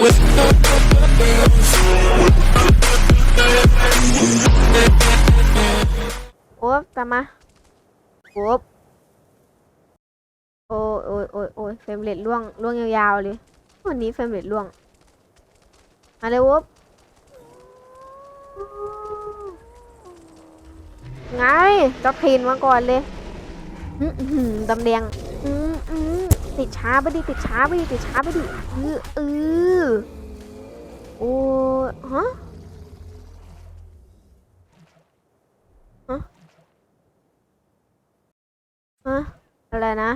โอ๊บตามมาโอ๊บโอ้ยโอ้ยโอ้ยโอ้ยเฟรมเรทล่วงล่วงยาวๆเลย วันนี้เฟรมเรทล่วง มาเลยโอ๊บไงจ็อกพินมาก่อนเลยอื้อหือดำแดงอืมอืม ติดช้าไปดิติดช้าไปดิติดช้าไปดิเออเออโอ้ยฮะฮะอะไรนะ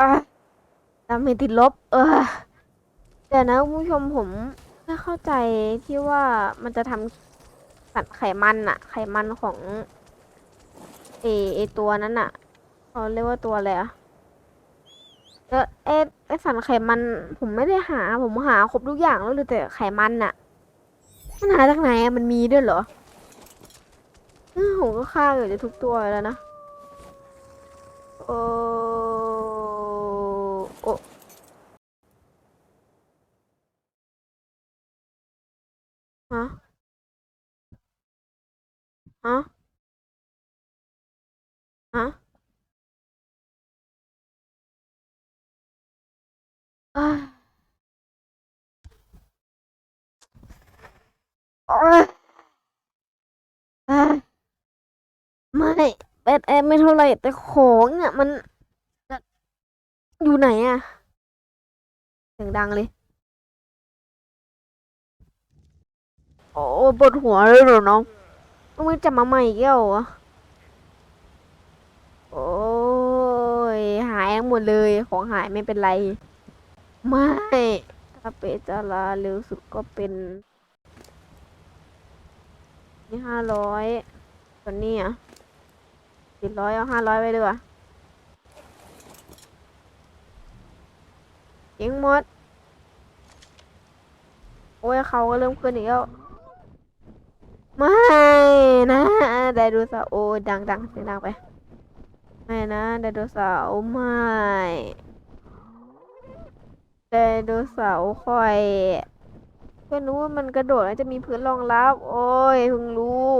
อะดาเมจติดลบ เออเดี๋ยนะคุณผู้ชมผมไม่เข้าใจที่ว่ามันจะทำสันไขมันอะไขมันของเอไอตัวนั้นอะ เขาเรียกว่าตัวอะไรอะแล้วเอไอสันไขมัน ผมไม่ได้หา ผมหาครบทุกอย่างแล้วเหลยแต่ไขมันอะมันหาจากไหนอะมันมีด้วยเหรออื้อผมก็ฆ่าเกือบจะทุกตัวแล้วนะโอ้โอ้ฮะฮะฮะ ไม่แบดแอมไม่เท่าไหร่แต่ของเนี่ยมัน อยู่ไหนอะเสียงดังเลย โอ้ปวดหัวเลยเหรอน้องต้องไปจับมาใหม่อีกแล้วเหรอโอ้ยหายหมดเลย ของหายไม่เป็นไร ไม่ถ้าเปจาราเร็วสุดก็เป็นนี่ห้าร้อยส่วนนี้อะสิบร้อยเอาห้าร้อยไว้ดีกว่ายิงหมด โอ้ยเขาก็เริ่มขึ้นอีกแล้ว ไม่นะ ไดโนเสาร์โอ้ดังดังเสียงดังไป ไม่นะ ไดโนเสาร์ไม่ ไดโนเสาร์คอยเพิ่งรู้ว่ามันกระโดดแล้วจะมีพื้นรองรับ โอ้ยเพิ่งรู้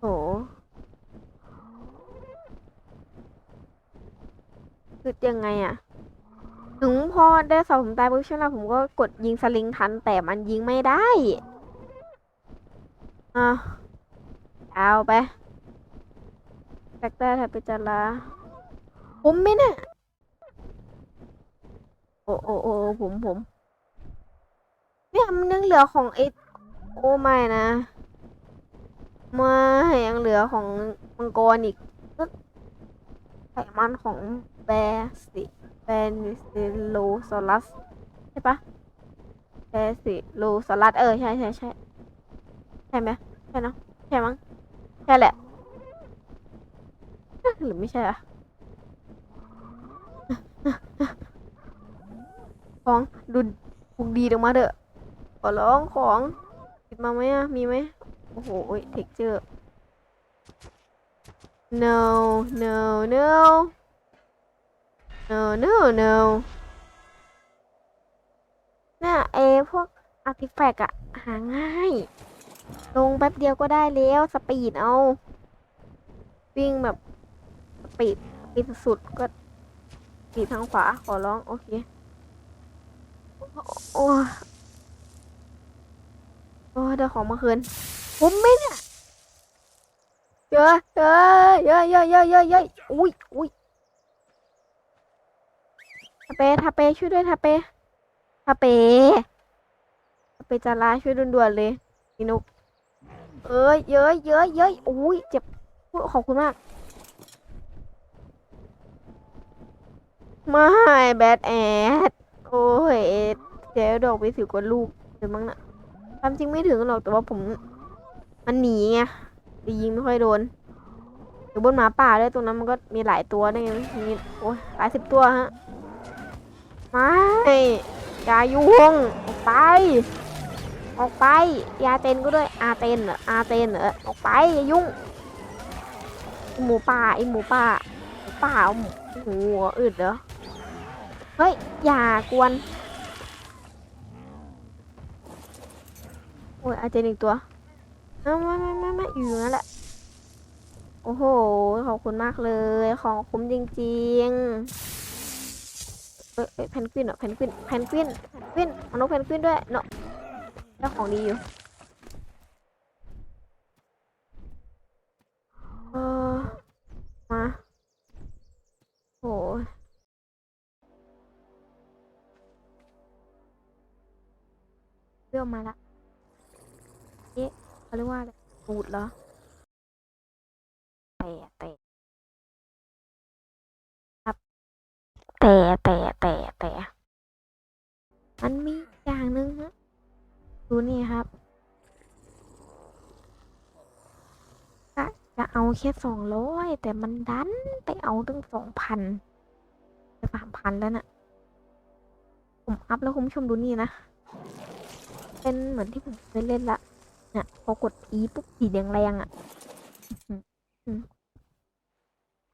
โห คือยังไงอะถึงพอได้สาผมตายปุ๊บใช่ไหมผมก็กดยิงสลิงทันแต่มันยิงไม่ได้ อะ เอาไปแฟกเตอร์ไทยไปจารา ผมไหมเนี่ยโอ้โอ้โอ้ผมผมเนี่ยมันยังเหลือของไอ้โอ้ไม่นะม่ยังเหลือของมังกรอีกไขมันของแบสิแบนิซิโลซอลัสใช่ปะแบสิโลซอลัสเออใช่ใช่ใช่ใช่ไหมใช่เนอะใช่มั้งใช่แหละเอ๊ะหรือไม่ใช่อะ ของดูบุกดีออกมาเถอะขอร้องของติดมาไหมอะมีไหมโอ้โหเท็กเจอร์ no no no no no no น่ะเอพวกอาร์ติแฟกอะหาง่าย ลงแป๊บเดียวก็ได้แล้ว สปีดเอา วิ่งแบบ สปีดสปีดสุดก็ ปีดทางขวาขอร้อง โอเค โอ้โอ้เดี๋ยวของมาคืนผมไม่เนี่ยเยอะเยอะเยอะเยอะเยอะเยอะเยอะอุ้ยอุ้ยทาเปทาเปช่วยด้วยทาเปทาเปทาเปจะลาช่วยด่วนๆเลยพี่นุกเอ้ยเยอะเยอะเยอะอุ้ยเจ็บขอบคุณมาก ไม่แบดแอดโอ้ยเจ๊ดอกไปสิบกว่าลูกเดี๋ยวมั้งนะความจริงไม่ถึงหรอกแต่ว่าผม มันหนีไงไปยิงไม่ค่อยโดนอยู่บนหมาป่าด้วยตรงนั้นมันก็มีหลายตัวด้วยไงมีโอ้ยหลายสิบตัวฮะไม่อย่ายุ่งออกไป ออกไปยาเต้นก็ด้วยอาเต้นเหรออาเต้นเหรอออกไปอย่ายุ่งหมูป่าไอหมูป่าป่าโอ้โหอึดเหรอ เฮ้ย อย่ากวน โอ้ยอาจจะหนึ่งตัวเอาไม่ไม่ไม่ไม่อยู่อนั่นแหละ โอ้โห ขอบคุณมากเลย ของคุ้มจริงๆ เอ้ยเอ้ยเพนกวินเหรอเพนกวินเพนกวินเพนกวินเอานกเพนกวินด้วยเนาะเจ้าของดีอยู่ รื่องมาละเอ๊ะเขาเรียกว่าอะไรปูดเหรอแต่แต่ครับแต่แต่แต่แต่มันมีอย่างหนึ่งฮะดูนี่ครับกะจะเอาแค่สองร้อยแต่มันดันไปเอาตั้งสองพันจะสามพันแล้วน่ะผมอัพแล้วคุณผู้ชมดูนี่นะ เป็นเหมือนที่ผมเคยเล่นละเนี่ยพอกด E ปุ๊บสีแดงแรงอะ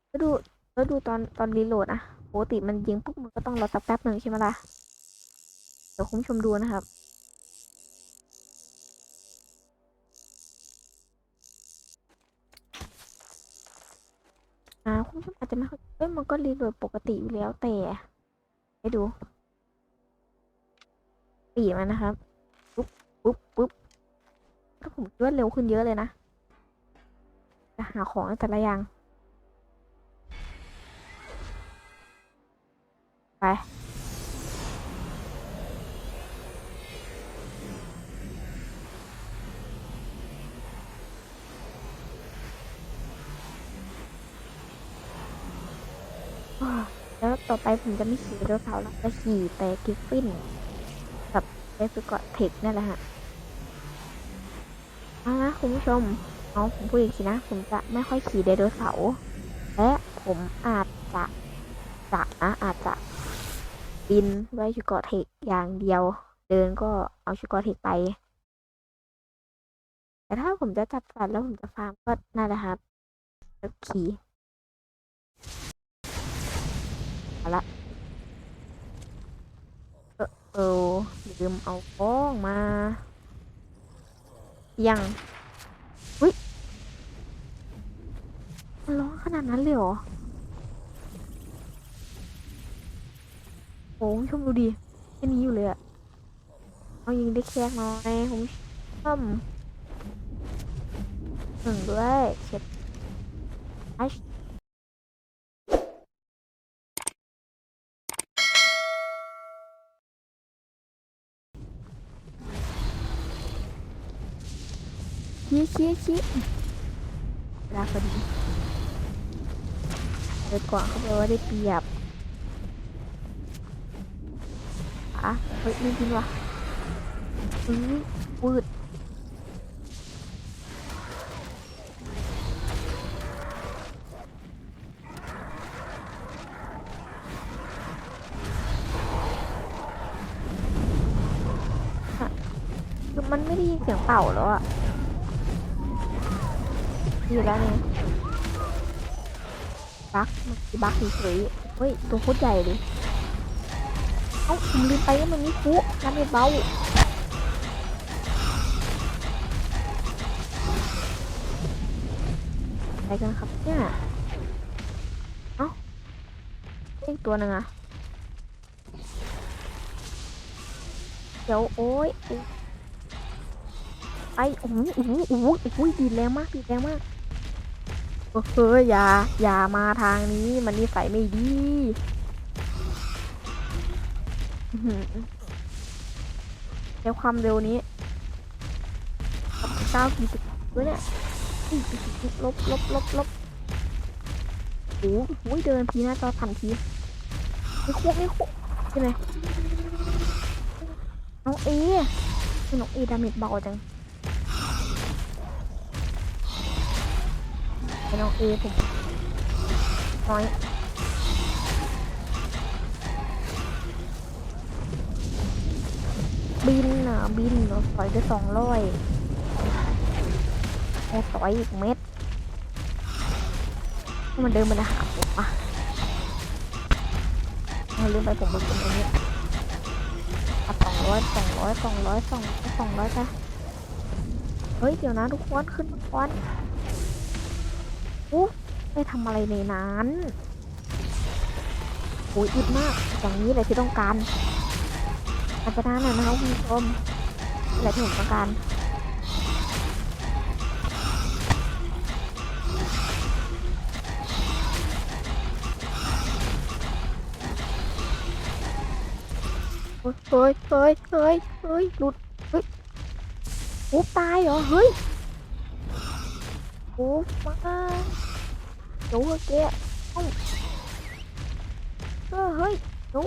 แล้วดูแล้วดูตอนตอนรีโหลดอะปกติมันยิงปุ๊บมันก็ต้องรอสักแป๊บหนึ่งใช่ไหมล่ะ เดี๋ยวคุณชมดูนะครับ อ่าคุณผู้ชมอาจจะไม่เข้าเอ้ยมันก็รีโหลดปกติอยู่แล้วแต่ไปดูปีมันนะครับ ปุ๊บปุ๊บปุ๊บถ้าผมคิดว่าเร็วขึ้นเยอะเลยนะจะหาของแต่ละอย่าง ไปแล้วต่อไปผมจะไม่ขี่ไดโนเสาแล้วจะขี่แต่กิฟฟินกับเอสกอตเทคนี่แหละฮะ เอาละคุณผู้ชมเอาผมพูดอีกทีนะ ผมจะไม่ค่อยขี่ไดโนเสาร์และผมอาจจะจะนะอาจจะบินไว้ชูกาะเทคอย่างเดียว เดินก็เอาชูกาะเทคไป แต่ถ้าผมจะจับสัตว์แล้วผมจะฟาร์มก็นั่นแหละครับแล้วขี่เอาละเออลืมเอาฟ้องมา ยังอุ้ยมันร้องขนาดนั้นเลยเหรอโอ้ชมดูดิแค่นี้อยู่เลยอะเอายิงได้แค่น้อยคุณผู้ชมหนึ่งด้วยเช็ดไอ ชี้ชี้ชี้เวลาพอดีเลยก่อนเขาบอกว่าได้เปรียบอะเฮ้ยนี่จริงวะอื้อวืดอะคือมันไม่ได้ยินเสียงเป่าแล้วอะ ดีแล้วเนี่ยบักมื่อกี้บักเฉยเฮ้ย ตัวโคตรใหญ่เลย เอ้าผมลืมไปว่ามันมีฟุน้ำเม็ดเบาอะไรกันครับเนี่ย เอ้าอีกตัวหนึ่งอะเดี๋ยวโอ้ยไอ้โอ้โหโอ้โหโอ้โหดีแรงมากดีแรงมาก เฮ้ยอย่าอย่ามาทางนี้มันนิสัยไม่ดีอื้อหือแล้วความเร็วนี้เก้ากี่สิบด้วยเนี่ยลบลบลบลบโอ้โหเดินทีหน้าจอพันทีไม่คุกไม่คุกใช่ไหมน้องเอน้องเอดาเมจเบาจัง ไอ้น้องเอผมน้อยบินอะบินเราถอยได้สองร้อยโอ้ถอยอีกเม็ดมันเดินมาหาผมอะเอาลืมไปผมเป็นคนอันนี้สองร้อยสองร้อยสองร้อยสองสองร้อยไปเฮ้ย เดี๋ยวนะทุกคน ขึ้นมาก่อน อู้ไปทำอะไรในนั้นโอ้ยอึดมาก อย่างนี้เลยที่ต้องการอาจจะนาหน่อยนะคะคุณผู้ชมนี่แหละที่ผมต้องการเฮ้ยเฮ้ยเฮ้ยเฮ้ยเฮ้ยหลุด เฮ้ยโอ้ตายเหรอ เฮ้ยโอ้มา หนูอะแกเอ้าเออเฮ้ยหนู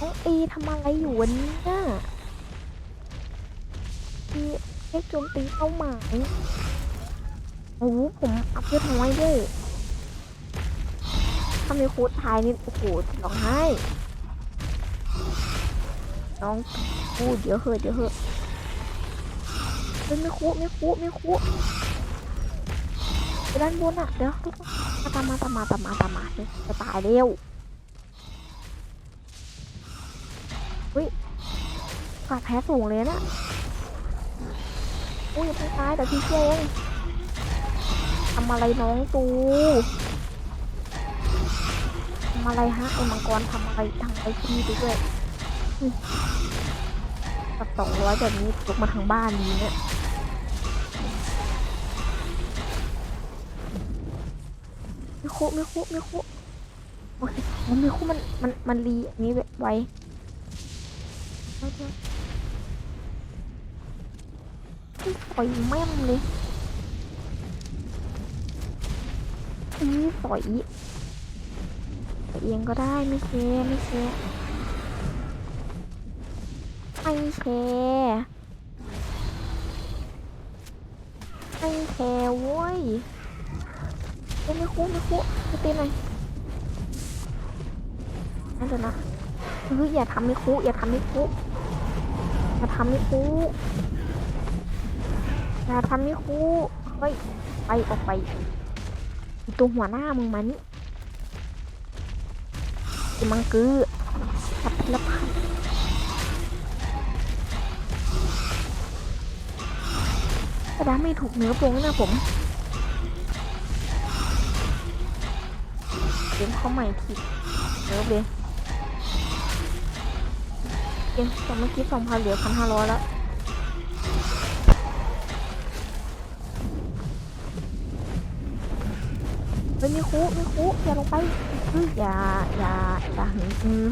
น้องอีทำอะไรอยู่วันนี้น่ะอีเอ็กโจมตีเป้าหมายโอ้โหผมอัพเดทน้อยด้วยถ้ามีค้ดทายนี่โอ้โหร้องไห้น้องพูดเดี๋ยวเหอะเดี๋ยวเหอะเฮ้ยไม่คุไม่คุไม่คุ ด้านบนอะเดี๋ยวทุกคนมาตามมาตามมาตามมาตามมาเดี๋ยวจะตายเร็วเฮ้ยกาดแพ้สูงเลยนะอุ้ยเพิ่งตายแต่พี่ช่วยเองทำอะไรน้องตูทำอะไรฮะไอ้มังกรทำอะไรทำอะไรที่ไปด้วยกับสองร้อยแบบนี้ยกมาทางบ้านนี้เนี่ย ไม่คุไม่คุไม่คุโอเคมันไม่คุมันมันมันรีอันนี้ไว้เอาเถอะไม่ปล่อยแม่มเลยอีปล่อยปล่อยเองก็ได้ไม่แคร์ไม่แคร์ไม่แคร์ไม่แคร์เว้ย เอ้ไม่คุ้มไม่คุ้มไม่ตีหน่อยนั่นเดี๋ยวนะเฮ้ยอย่าทำไม่คุ้มอย่าทำไม่คุ้มอย่าทำไม่คุ้มอย่าทำไม่คุ้มเฮ้ยไปออกไปตัวหัวหน้ามึงมานี่มังกือพัดละพันกระดาไม่ถูกเนื้อโปรงนะผม เดี๋ยวเขาใหม่ผิดเนื้อเลยเองแต่เมื่อกี้สองพันเหลือพันห้าร้อยแล้วเฮ้ยมีคุมีคุอย่าลงไปออย่าอย่าอย่าหนีอืม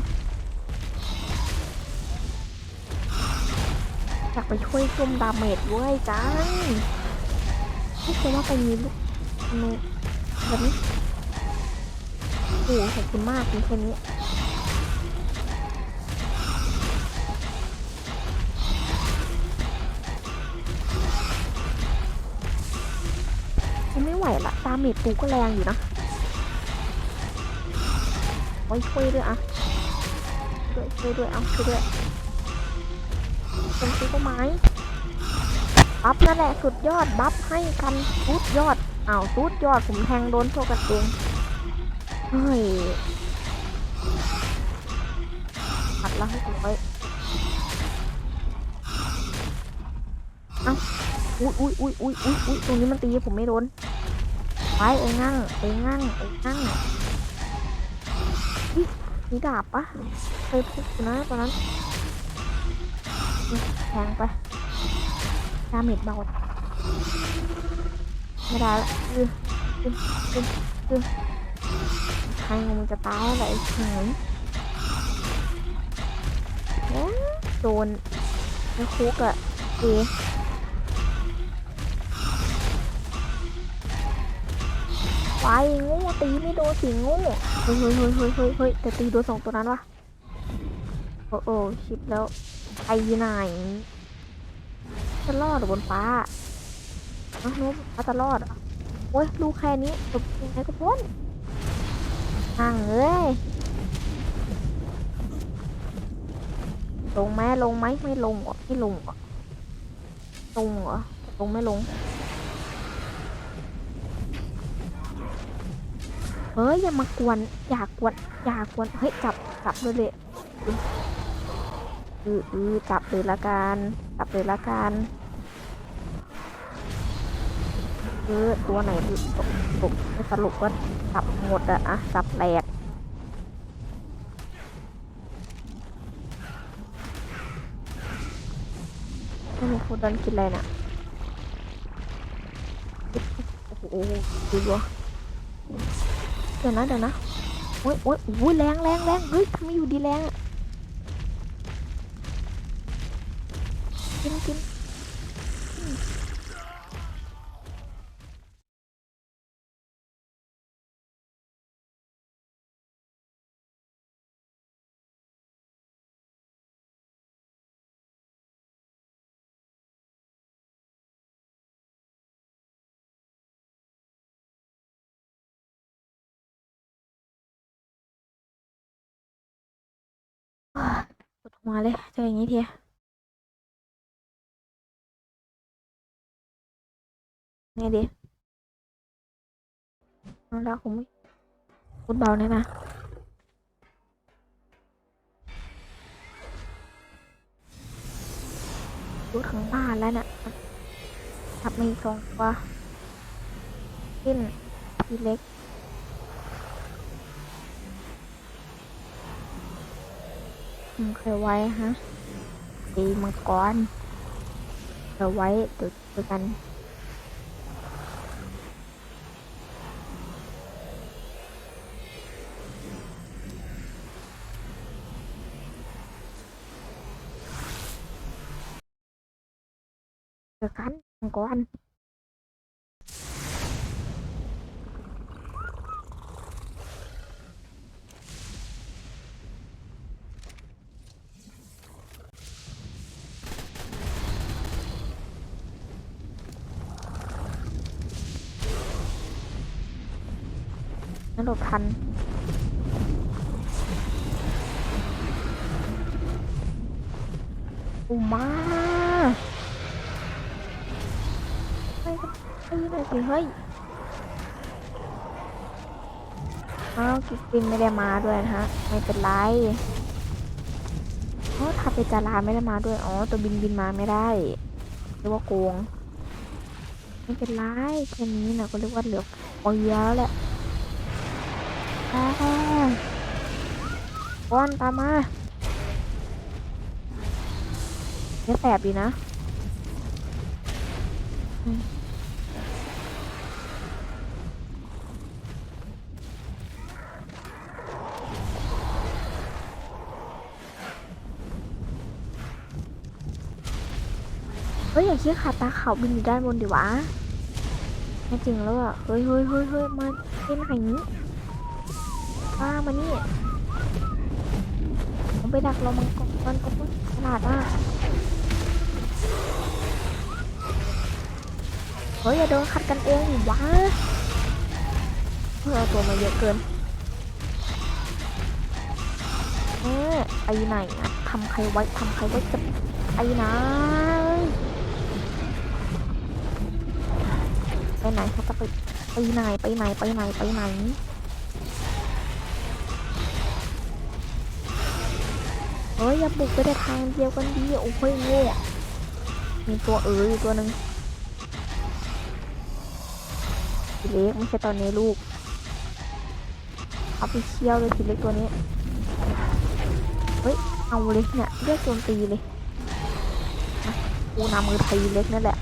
อยากไปช่วยซุ่มดาเมจด้วยจังไม่เคยว่าไปมีลูกนูแบบนี้ โอ้ขอบคุณมากมีแค่นี้ยังไม่ไหวละดาเมจกูก็แรงอยู่นะโอ้ยช่วยด้วยอะช่วยช่วยด้วยเอาช่วยด้วยเป็นซื้อต้ไม้บัฟนั่นแหละสุดยอดบัฟให้กันสุดยอดอ้าวสุดยอดผมแทงโดนโชกันเอง เฮ้ยปัดละให้ร้อยเอ้าอุ้ยอุ้ยอุ้ยอุ้ยอุ้ยอุ้ยตรงนี้มันตีผมไม่โดนไปเอ้งั้งเอ้งั้งเอ้งั้งอุ๊ยมีดาบปะเคยพูดนะตอนนั้นแทงไปดาเมจเบาไม่ได้ละอืออืออืออือ ใครมึงจะตายอะไรไอ้เฉยแหมโดนในคุกอะเอไปงูตีไม่โดนสิงูเฮ้ยเฮ้ยเฮ้ยเฮ้ยเฮ้ยเฮ้ยแต่ตีโดนสองตัวนั้นวะโอ้โอ้ชิปแล้วไปไหนจะรอดหรือบนฟ้าอ้าวนุ๊กฟ้าจะรอดเหรอโอ้ยลูกแค่นี้จบยังไงก็พ้น ห่างเอ้ยลงไหมลงไหมไม่ลงเหรอไม่ลงเหรอลงเหรอลงไม่ลง เฮ้ยอย่ามากวน อย่ากวน อย่ากวน เฮ้ยจับจับเลยเลยอืออือจับเลยละกันจับเลยละกัน เออตัวไหนตกตกสรุปว่าจับหมดอะอะจับแหลกไม่รู้ฟูดันกินอะไรน่ะโอ้โหดูดูเดี๋ยวนะเดี๋ยวนะโอ๊ยโอ๊ยโอ้ยแรงแรงแรงเฮ้ยทำไมอยู่ดีแรงอะ ปวดหัวเลยเจออย่างนี้ทีไงดีเอาแล้วคงไม่พูดเบาแน่นะดูทั้งบ้านแล้วเนี่ยทับมีสองตัวขึ้นทีเล็ก มึงเคยไว้ฮะตีมังกรเคยไว้เดี๋ยวกันเจอกันมังกร นั่นหลบทันอุมาเฮ้ยเฮ้ยหน่อยสิเฮ้ยอ้าวกิฟฟินไม่ได้มาด้วยนะฮะ ไม่เป็นไรอ๋อทาเปจาราไม่ได้มาด้วย อ๋อ ตัวบินบินมาไม่ได้เรียกว่าโกง ไม่เป็นไรแค่นี้นะก็เรียกว่าเหลืออเยอะแล้วแหละ ก้อนตามมาเนี่ยแสบดีนะเฮ้ยอย่าคิดขาดตาเขาบินอยู่ด้านบนดิวะไม่จริงแล้วอะ เฮ้ยเฮ้ยเฮ้ยเฮ้ยมาเล่นไหนนี้ ป้ามานี่ ผมไปดักเรามังกรมันก็ฉลาดมากเฮ้ยอย่าโดนขัดกันเองดิวะเพื่อเอาตัวมาเยอะเกินเอ๊ะไปไหนอะทำใครไว้ทำใครไว้จะไปไหนไปไหนเขาจะไปไปไหนไปไหนไปไหนไปไหน ฮ้ยอย่าบุกไปแต่ทางเดียวกันดีโอ้ยโง่มีตัวเอออยู่ตัวหนึ่งทีเล็กไม่ใช่ตอนนี้ลูกเอาไปเชี่ยวเลยทีเล็กตัวนี้เฮ้ยเอาเลยเนี่ยเรียกโจมตีเลยกูนำมือทีเล็กนั่นแหละ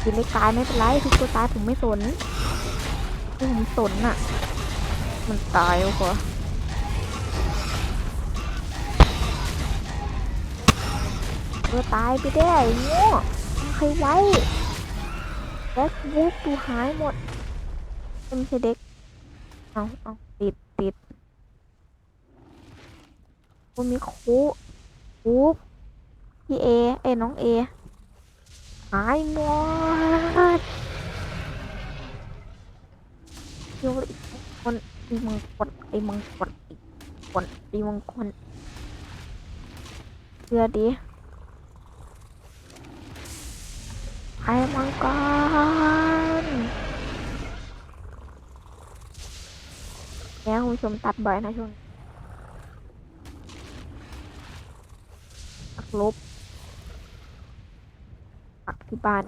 ทีเล็กตายไม่เป็นไรทุกตัวตายผมไม่สนผมสนน่ะมันตายโอ้โหเออตายไปได้ไอ้โง่ใครไว้แบ็ควูฟตูหายหมดไม่ใช่เด็กเอาเอาติดติดกูมีคูคูพี่เอ เอ้น้องเอ หายหมดโยนอีกคนตีมังกรไอ้มังกรอีคนตีมังกรเรือดีไข่มังกรแล้วคุณผู้ชมตัดบ่อยนะช่วงลบ ปักที่บ้าน